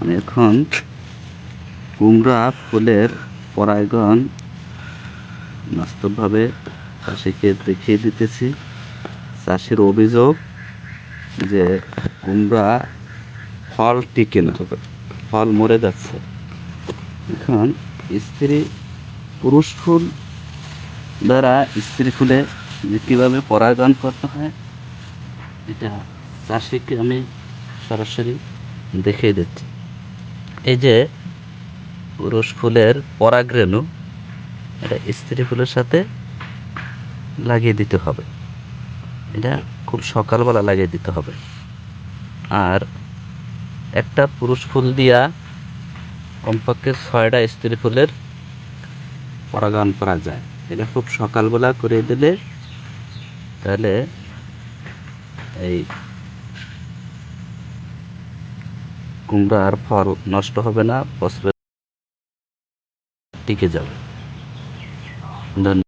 আমি এখন কুমড়া, ফুলের পরাগন বাস্তবভাবে চাষিকে দেখিয়ে দিতেছি। চাষির অভিযোগ যে কুমড়া ফল টিকে না, ফল মরে যাচ্ছে। এখন স্ত্রী পুরুষ ফুল দ্বারা স্ত্রী ফুলে যে কীভাবে পরাগায়ন করতে হয়, এটা চাষিকে আমি সরাসরি দেখিয়ে দিচ্ছি। এই যে পুরুষ ফুলের পরাগরেণু, এটা স্ত্রী ফুলের সাথে লাগিয়ে দিতে হবে। এটা খুব সকালবেলা লাগিয়ে দিতে হবে। আর একটা পুরুষ ফুল দিয়া কমপক্ষে ছয়টা স্ত্রী ফুলের পরাগায়ন করা যায়। এটা খুব সকালবেলা করে দিলে তাহলে এই কুমড়ার ফল নষ্ট হবে না বছরে টিকে যাবে। ধন্যবাদ।